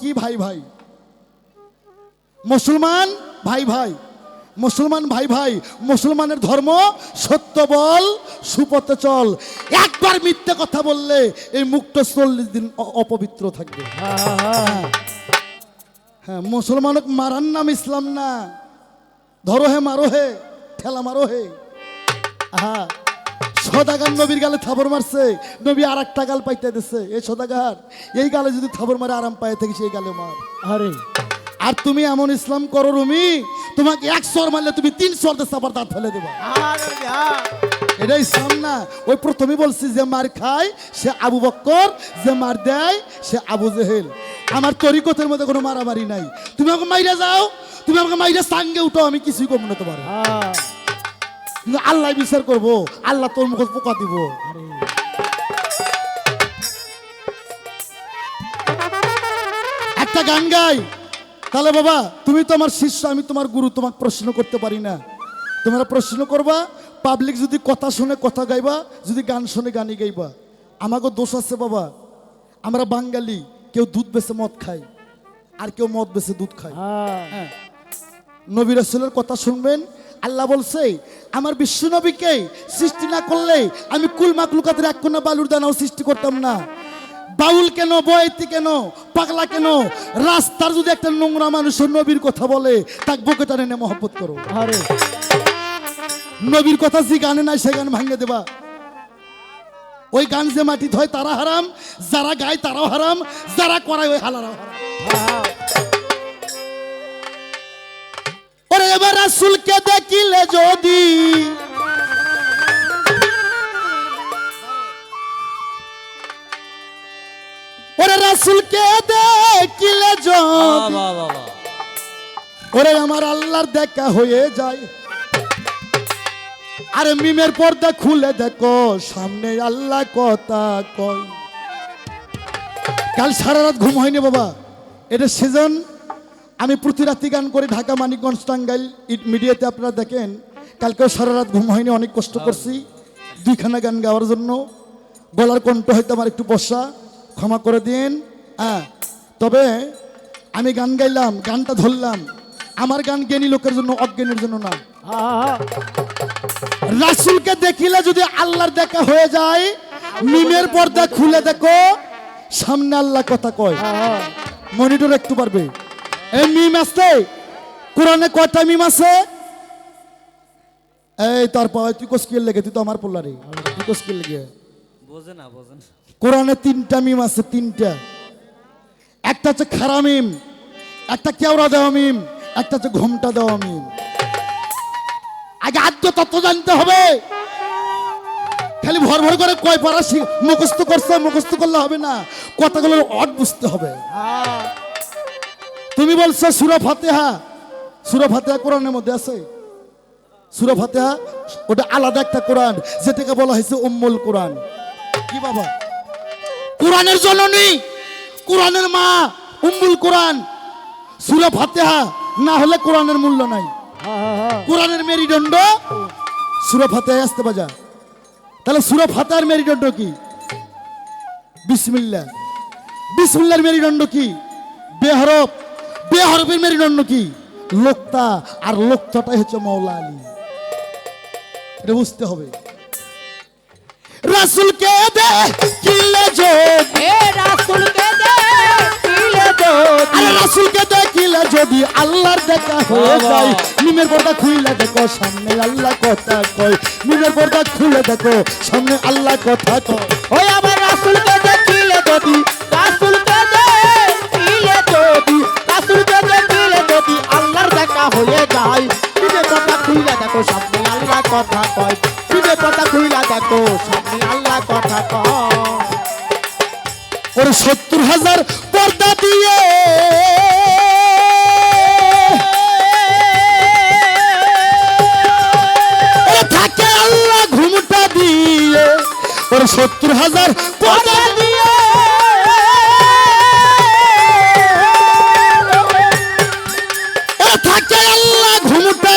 কি ভাই ভাই? মুসলমান ভাই ভাই। মুসলমান ভাই ভাই, মুসলমানের ধর্ম সত্য বল, সুপথে চল। একবার মিথ্যে কথা বললে এই মুখটা চল্লিশ দিন অপবিত্র থাকবে। হ্যাঁ মুসলমান মারার নাম ইসলাম না। ধরো হে, মারো হে, ঠেলা মারো হে। হ্যাঁ সদাগার নবীর গালে থাবর মারছে। নবী আর একটা গাল পাইতে দিছে। এই সদাগার এই গালে যদি থাবর মারে আরাম পায় থেকে সেই গালে মার। আরে। আর তুমি এমন ইসলাম করো রুমি তোমাকে এক সর মারলে তুমি তিন সর দিয়ে চাপার দাঁত ফেলে দেবা। আরে হ্যাঁ। এটা ইসলাম না। ওই প্রথমে বলছি যে মার খায় সে আবু বক্কর যে মার দেয় সে আবু জেহেল। আমার তরিকতের মধ্যে কোনো মারামারি নাই। তুমি আমাকে মাইরা যাও তুমি আমাকে মাইরা সাঙ্গে উঠো আমি কিছুই করব না তোমার। হ্যাঁ। আল্লাহ বিচার করব। আল্লাহ তোর মুখে পোকা দিব। একটা গান গাই। তাহলে বাবা তুমি তো আমার শিষ্য আমি তোমার গুরু তোমাকে প্রশ্ন করতে পারি না। তোমরা প্রশ্ন করবা পাবলিক যদি কথা শুনে কথা গাইবা যদি গান শুনে গানই গাইবা। আমাকে দোষ আছে বাবা। আমরা বাঙালি কেউ দুধ বেছে মদ খায় আর কেউ মদ বেছে দুধ খায়। হ্যাঁ। হ্যাঁ। নবী রাসূলের কথা শুনবেন আল্লাহ বলছে আমার বিশ্ব নবীকে সৃষ্টি না করলে আমি কুল মাকলুকাতের এক কোনা বালুর দানাও সৃষ্টি করতাম না। বাউল কেন বয়তি কেন পাগলা কেন? রাস্তার যদি একটা নোংরা মানুষের নবীর কথা বলে তাকে বুকে টানে নে মহব্বত করো। আরে। নবীর কথা যে গানে নাই সে গান ভাঙে দেবা। ওই গান যে মাটি ধয় তারা হারাম যারা গায় তারাও হারাম যারা করায় ওই হালারাও হারাম। রাসুলকে দেখিলে যদি। ওরে রাসুলকে দেখিলে ওরে আমার আল্লাহর দেখা হয়ে যায়। আরে মিমের পর্দা খুলে দেখো সামনে আল্লাহ কথা কয়। কাল সারা রাত ঘুম হয়নি বাবা এটা সিজন আমি প্রতি রাতি গান করে ঢাকা মানিকগঞ্জ টাঙ্গাইল ইট মিডিয়াতে আপনারা দেখেন। কালকেও সারা রাত ঘুম হয়নি অনেক কষ্ট করছি। দুইখানা গান গাওয়ার জন্য। গলার কণ্ঠ হয়তো আমার একটু বসা ক্ষমা করে দিন। হ্যাঁ তবে আমি গান গাইলাম গানটা ধরলাম। আমার গান জ্ঞানী লোকের জন্য অজ্ঞানের জন্য না। হ্যাঁ। রাসুলকে দেখিলে যদি আল্লাহর দেখা হয়ে যায় মিমের পর্দা খুলে দেখো সামনে আল্লাহ কথা কয়। হ্যাঁ। মনিটর একটু পারবে এই মিম আছে? কোরআনে কয়টা মিম আছে? এই তার পাওয়া তুই কোস্কিল লেগে তুই তো আমার পোল্লারে। তুই কোস্কিল লেগে। বোঝে না বোঝে না। কোরআনে তিনটা মিম আছে তিনটা। একটা হচ্ছে খারা মিম একটা কেওড়া দেওয়া মিম একটা হচ্ছে ঘুমটা দেওয়া মিম। আগে আদ্য তত্ত্ব জানতে হবে। খালি ভর ভর করে কয় পারা মুখস্থ করছে মুখস্থ করলে হবে না। কথাগুলোর অট বুঝতে হবে। হ্যাঁ। তুমি বলছো সুরা ফাতেহা? সুরা ফাতেহা কোরআনের মধ্যে আছে? সুরা ফাতেহা, ওটা আলাদা একটা কোরআন, যেটাকে বলা হয়েছে উম্মুল কোরআন। কি বাবা? কোরআনের জননী, কোরআনের মা, উম্মুল কোরআন। সুরা ফাতেহা না হলে কোরআনের মূল্য নাই। কোরআনের মেরুদণ্ড, সুরা ফাতেহা আসতে বাজা তাহলে সুরা ফাতেহার মেরুদণ্ড কি? বিসমিল্লাহ। বিসমিল্লার মেরুদণ্ড কি? বেহরফ। বেহরফের মেরুদণ্ড কি? লোকতা আর লোকতাটাই হচ্ছে মৌলা আলী এটা বুঝতে হবে। রাসুলকে দে কিলে যদি এ রাসূলকে দেখিলে যদি আরে রাসুলকে দেখিলে যদি আল্লাহর দেখা হয়ে যায় নিমের পর্দা খুলে দেখো সামনে আল্লাহ কথা কয়। নিমের পর্দা খুলে দেখো সামনে আল্লাহ কথা কয়। ওই আমার দিবে কথা খুইলা দেখো, সামনে আল্লাহ কথা কয় ওরে সত্তর হাজার পর্দা দিয়ে। থাকে আল্লাহ ঘুমটা দিয়ে। ওরে সত্তর হাজার পর্দা দিয়ে। থাকে আল্লাহ ঘুমটা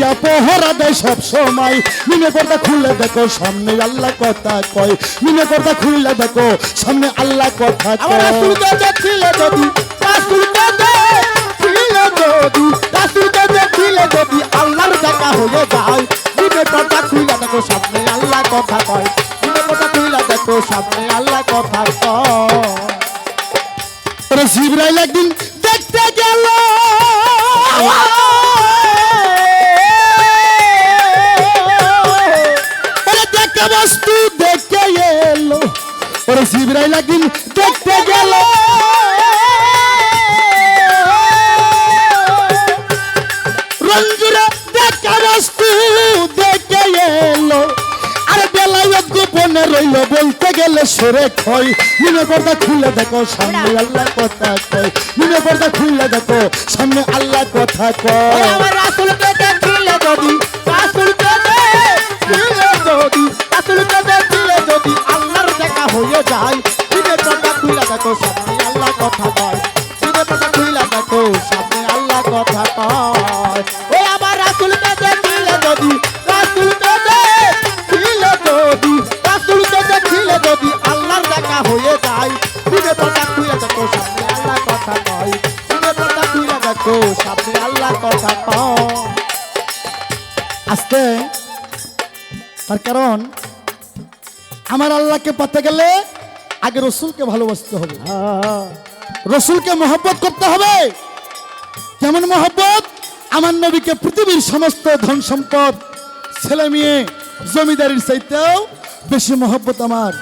লইয়া পহরা দেয় সব সময়। মিনে পর্দা খুলে দেখো সামনে আল্লাহ কথা কয়। মিনে পর্দা খুলে দেখো সামনে আল্লাহ কথা কয়। দেখিলে যদি যদি আল্লাহর দেখা হয়ে যায়। দিনে কথা খুইলা দেখো সামনে আল্লাহ কথা কয়। দেখো সামনে আল্লাহ কথা কয়। একদিন একদিন দেখতে গেল। রঞ্জুরে দেখা বস্তু দেখে এলো। আরে বেলায়ত গোপনে রইল বলতে গেলে সরে খয় নিমে পর্দা খুলে দেখো, সামনে আল্লাহ কথা কয় নিমে পর্দা খুলে দেখো, সামনে আল্লাহ কথা কয় আমার রাসূলকে দেখিলে যদি কারণ আমার আল্লাহকে পাতে গেলে আগে রসুলকে ভালোবাসতে হবে। রসুলকে মহব্বত করতে হবে। কেমন মহব্বত আমার নবীকে পৃথিবীর সমস্ত ধন সম্পদ ছেলে মেয়ে জমিদারির চাইতেও বেশি মহব্বত আমার।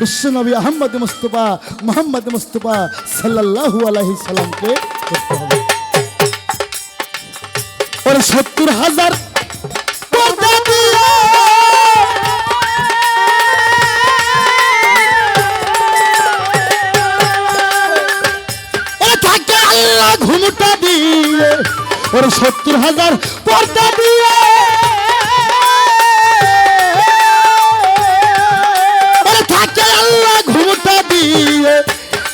বিশ্ব নবী আহম্মদ মুস্তফা মোহাম্মদ মুস্তফা সাল্লাল্লাহু আলাইহি সাল্লামকে করতে হবে। ওর সত্তর হাজার আল্লাহ ঘুমটা দিয়ে, ওর সত্তর হাজার পর্দা দিয়ে। থাকে আল্লাহ ঘুমটা দিয়ে,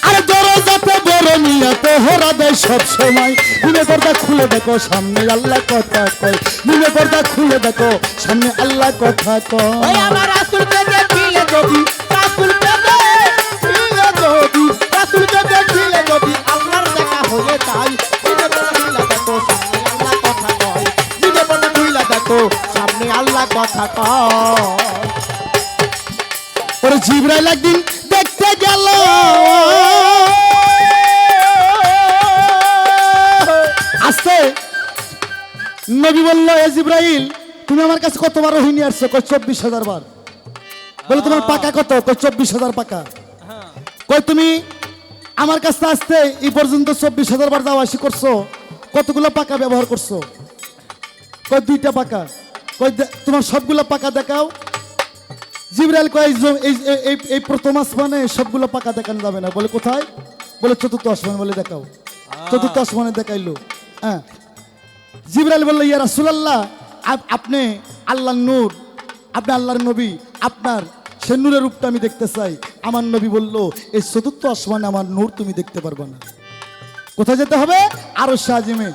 আরে দরজাতে বড় নিয়ে তো হরা দেয় সব সময়। নিমে পর্দা খুলে দেখো, সামনে আল্লাহ কথা কয়। নিমে পর্দা খুলে দেখো, সামনে আল্লাহ কথা কয়। আমার রাসূলকে জিব্রাইল তুমি আমার কাছে কতবার ওহিনী আসছো? কই চব্বিশ হাজার বার। বলে তোমার পাকা কত? কই চব্বিশ হাজার পাকা। কই তুমি আমার কাছে আসতে এই পর্যন্ত চব্বিশ হাজার বার যাওয়া আসি করছ? কতগুলো পাকা ব্যবহার করছ? কই দুইটা পাকা। কই তোমার সবগুলো পাকা দেখাও। জিবরাইল কয় "এই- এই এই- এই এই প্রথম আসমানে সবগুলো পাকা দেখানো যাবে না। বলে কোথায়? বলে চতুর্থ আসমান বলে দেখাও। চতুর্থ আসমানে দেখাইলো। হ্যাঁ। জিবরাইল বলল ইয়া রাসূলুল্লাহ আপনি আল্লাহর নূর আপনি আল্লাহর নবী আপনার সে নূরের রূপটা আমি দেখতে চাই। আমার নবী বলল এই চতুর্থ আসমানে আমার নূর তুমি দেখতে পারবে না। কোথায় যেতে হবে? আরও সাজিমে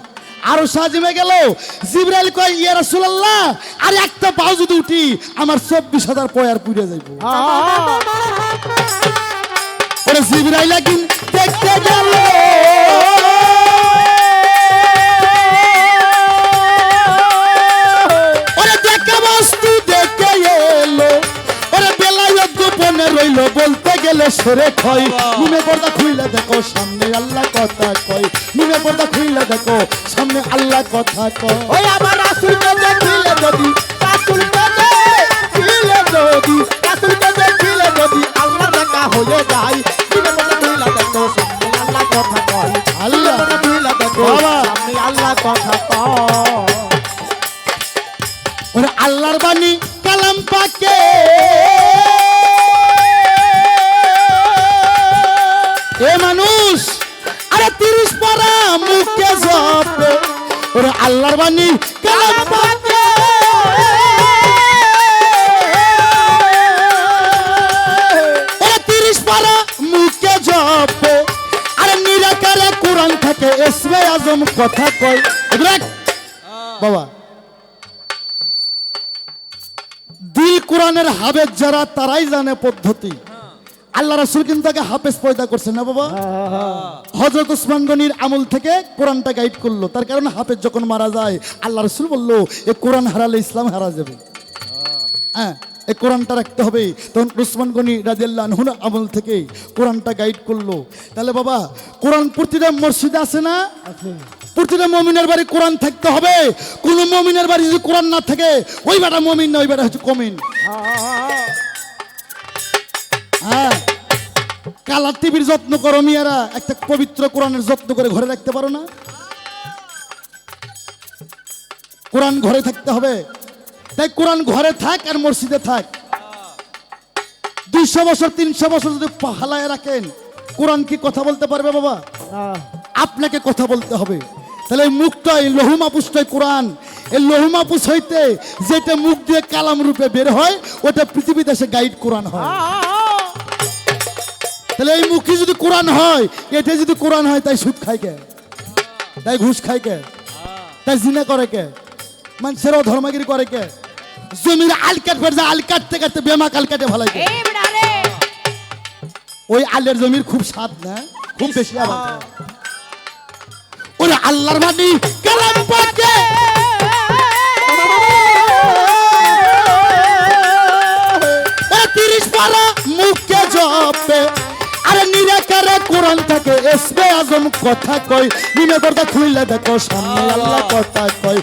আরও সাজিমে গেল। জিবরাইল কয় ইয়া রাসূলুল্লাহ আর একটা পাও যদি উঠি আমার চব্বিশ হাজার পয়ার পুড়ে যাইব। ওরে জিবরাইল একদিন আল্লাহ কথা কয়। বাবা। দিল কোরআনের হাবেজ যারা, তারাই জানে পদ্ধতি। আল্লাহ রাসুল কিন্তু তাকে হাফেজ পয়দা করছে না বাবা? হজরত উসমান গনির আমল থেকে কোরআনটা গাইড করল। তার কারণে হাফেজ যখন মারা যায়, আল্লাহ রসুল বলল, এ কোরআন হারালে ইসলাম হারা যাবে। হ্যাঁ এ কোরআনটা রাখতে হবে। তখন উসমান গনি রাজিয়াল্লাহ আমল থেকে কোরআনটা গাইড করল। তাহলে বাবা, কোরআন প্রতিটা মসজিদে আছে না? প্রতিটা মমিনের বাড়ি কোরআন থাকতে হবে। কোন মমিনের বাড়ি যদি কোরআন না থাকে ওই বেটা মমিন না ওই বেটা হচ্ছে কমিন। হ্যাঁ। কালার টিভির যত্ন করো মিয়ারা একটা পবিত্র কোরআনের যত্ন করে ঘরে রাখতে পারো না। কোরআন ঘরে থাকতে হবে। তাই কোরআন ঘরে থাক আর মসজিদে থাক। দুইশো বছর তিনশো বছর যদি পাহালায় রাখেন কোরআন কি কথা বলতে পারবে বাবা? আপনাকে কথা বলতে হবে। তাহলে এই মুখটাই লহুমাপুসটাই কোরআন এই লহু মাপুস হইতে যেটা মুখ দিয়ে কালাম রূপে বের হয় ওটা পৃথিবীতে সে গাইড কোরআন হয়। তাহলে এই মুখে যদি কোরআন হয় এটা যদি কোরআন হয় তাই সুদ খায় কে? তাই ঘুষ খায় কে? তাই জিনা করে কে? মানুষের ধর্মগিরি করে কে? জমির আল কাটবে যা আল কাটতে কাটতে বেমা কাল কাটে বেড়ারে ওই আলের জমির খুব স্বাদ না? খুব বেশি আবাদ। ওরে আল্লাহর মানি কালাম পাকে তিরিশ পারা জপে। আরে নিরাকারে কোরআন থাকে এসবে আজম কথা কই নিমে পর্দা খুইলে দেখো সামনে আল্লাহ কথা কই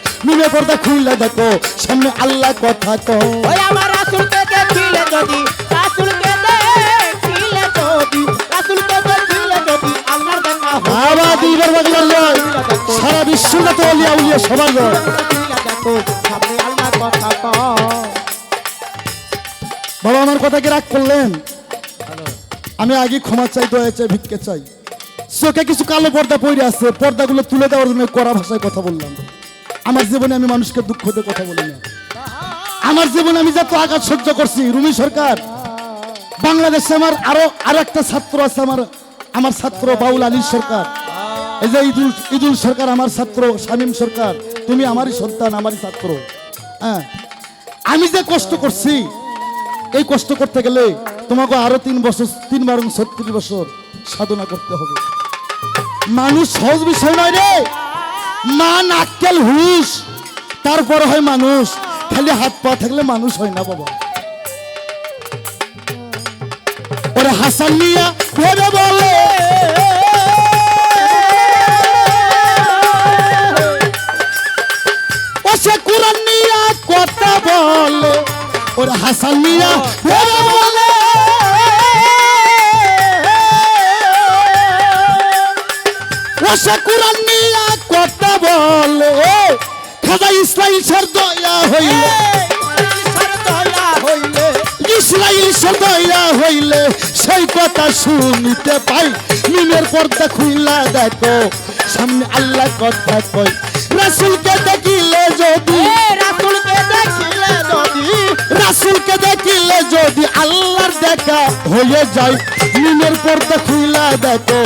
পর্দা খুইলে দেখো সামনে আল্লাহ কথা কই ওই আমার রাসূলকে দেখিলে যদি রাসূলকে দেখিলে যদি রাসূলকে দেখিলে যদি আল্লাহর দেখা বাবা দুইবার বাগলার বিশ্বটাতে অলিয়া উলিয়া সবার বাবা আমার কথা কি রাগ করলেন? আমি আগে ক্ষমা চাই, দয়া চাই, ভিক্ষে চাই। চোখে কিছু কালো পর্দা পড়ে আছে, পর্দাগুলো তুলে দেওয়ার জন্য কড়া ভাষায় কথা বললাম। আমার জীবনে আমি মানুষকে দুঃখ দিয়ে কথা বলি না। আমার জীবনে আমি যত আঘাত সহ্য করছি, রুমি সরকার, বাংলাদেশে আমার আরও আর একটা ছাত্র আছে, আমার আমার ছাত্র বাউল আলী সরকার। এই যে ইদুল ইদুল সরকার আমার ছাত্র, শামীম সরকার, তুমি আমারই সন্তান, আমারই ছাত্র। হ্যাঁ? আমি যে কষ্ট করছি, এই কষ্ট করতে গেলে তোমাকে আরও তিন বছর, তিন বারং ছত্রিশ বছর সাধনা করতে হবে। মানুষ সহজ বিষয় নয় রে। মান, আক্কেল, হুশ, তারপর হয় মানুষ। খালি হাত পা থাকলে মানুষ হয় না বাবা। ওরে হাসান মিয়া বলে। বলে, ওরে হাসান মিয়া ভেবে বলে। ও সে কোরআন কথা বলে, খাজা ইসরাইল সর দয়া হইলে। ঈশ্বর দয়া হইলে ইসরাইল সেই কথা শুনিতে পাই। মিমের পর্দা খুইলা দেখো, সামনে আল্লাহ কথা কই। রাসুলকে দেখিলে যদি রাসুলকে দেখিলে যদি আল্লাহর দেখা হয়ে যায়, মিমের পর্দা খুইলা দেখো,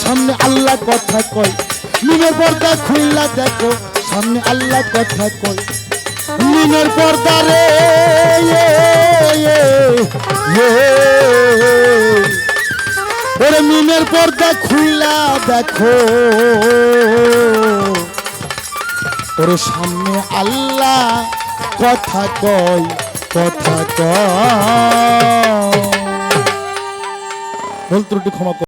সামনে আল্লাহ কথা কই মিমের পর্দা খুইলা দেখো, সামনে আল্লাহ কথা কই মিমের পর্দা রে। ওরে মিমের পর্দা খুইলা দেখো। ওরে সামনে আল্লাহ কথা কয়। কথা ভুল ত্রুটি ক্ষমা।